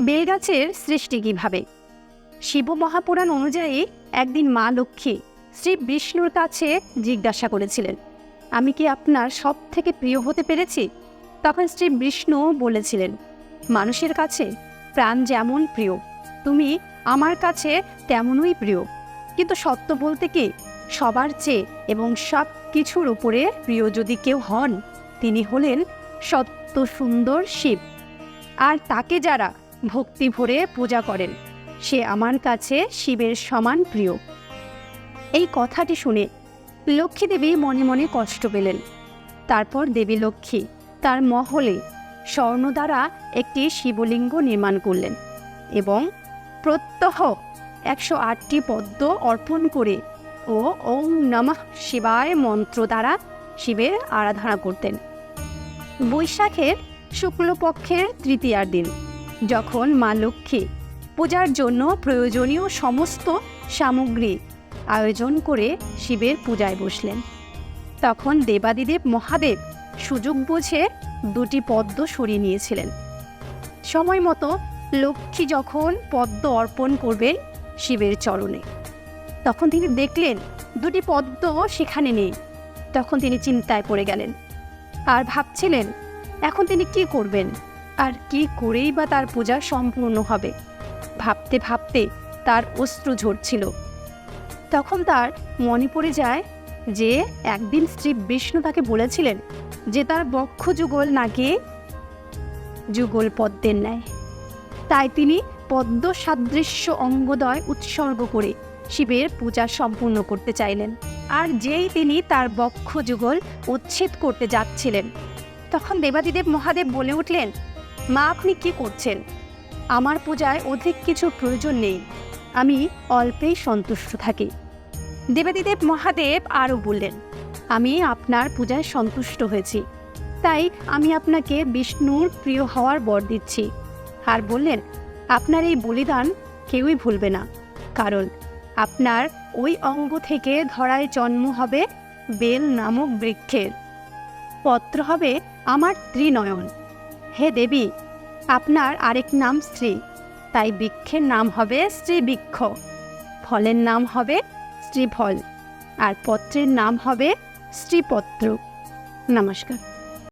বেলগাছের সৃষ্টি কীভাবে? শিব মহাপুরাণ অনুযায়ী একদিন মা লক্ষ্মী শ্রী বিষ্ণুর কাছে জিজ্ঞাসা করেছিলেন, আমি কি আপনার সব থেকে প্রিয় হতে পেরেছি? তখন শ্রী বিষ্ণু বলেছিলেন, মানুষের কাছে প্রাণ যেমন প্রিয়, তুমি আমার কাছে তেমনই প্রিয়। কিন্তু সত্য বলতে কি, সবার চেয়ে এবং সব কিছুর উপরে প্রিয় যদি কেউ হন, তিনি হলেন সত্য সুন্দর শিব। আর তাকে যারা ভক্তি ভরে পূজা করেন। সে আমার কাছে শিবের সমান প্রিয়। এই কথাটি শুনে লক্ষ্মী দেবী মনে মনে কষ্ট পেলেন। তারপর দেবী লক্ষ্মী তার মহলে স্বর্ণ দ্বারা একটি শিবলিঙ্গ নির্মাণ করলেন এবং প্রত্যহ একশো আটটি পদ্ম অর্পণ করে ও ওম নমঃ শিবায় মন্ত্র দ্বারা শিবের আরাধনা করতেন। বৈশাখের শুক্লপক্ষের তৃতীয়ার দিন যখন মা লক্ষ্মী পূজার জন্য প্রয়োজনীয় সমস্ত সামগ্রী আয়োজন করে শিবের পূজায় বসলেন, তখন দেবাদিদেব মহাদেব সুযোগ বুঝে দুটি পদ্ম সরিয়ে নিয়েছিলেন। সময় মতো লক্ষ্মী যখন পদ্ম অর্পণ করবেন শিবের চরণে, তখন তিনি দেখলেন দুটি পদ্ম সেখানে নেই। তখন তিনি চিন্তায় পড়ে গেলেন। আর ভাবছিলেন, এখন তিনি কি করবেন? আর কি করেই বা তার পূজা সম্পূর্ণ হবে? ভাবতে ভাবতে তার অশ্রু ঝরছিল। তখন তার মনে পড়ে যায় যে একদিন শ্রী বিষ্ণু তাকে বলেছিলেন যে তার বক্ষ যুগল নাকি যুগল পদ্মের ন্যায়। তাই তিনি পদ্ম সাদৃশ্য অঙ্গদয় উৎসর্গ করে শিবের পূজা সম্পূর্ণ করতে চাইলেন। আর যেই তিনি তার বক্ষ যুগল উচ্ছেদ করতে যাচ্ছিলেন, তখন দেবাদিদেব মহাদেব বলে উঠলেন মা, আপনি কি করছেন? আমার পূজায় অধিক কিছু প্রয়োজন নেই। আমি অল্পেই সন্তুষ্ট থাকি। দেবাদিদেব মহাদেব আরও বললেন, আমি আপনার পূজায় সন্তুষ্ট হয়েছি। তাই আমি আপনাকে বিষ্ণুর প্রিয় হওয়ার বর দিচ্ছি। আর বললেন, আপনার এই বলিদান কেউই ভুলবে না। কারণ আপনার ওই অঙ্গ থেকে ধরায় জন্ম হবে বেল নামক বৃক্ষের। পত্র হবে আমার ত্রিনয়ন। হে দেবী আপনার আরেক নাম শ্রী। তাই বৃক্ষের নাম হবে শ্রীবৃক্ষ ফলের নাম হবে শ্রীফল। আর পত্রের নাম হবে শ্রীপত্র। নমস্কার।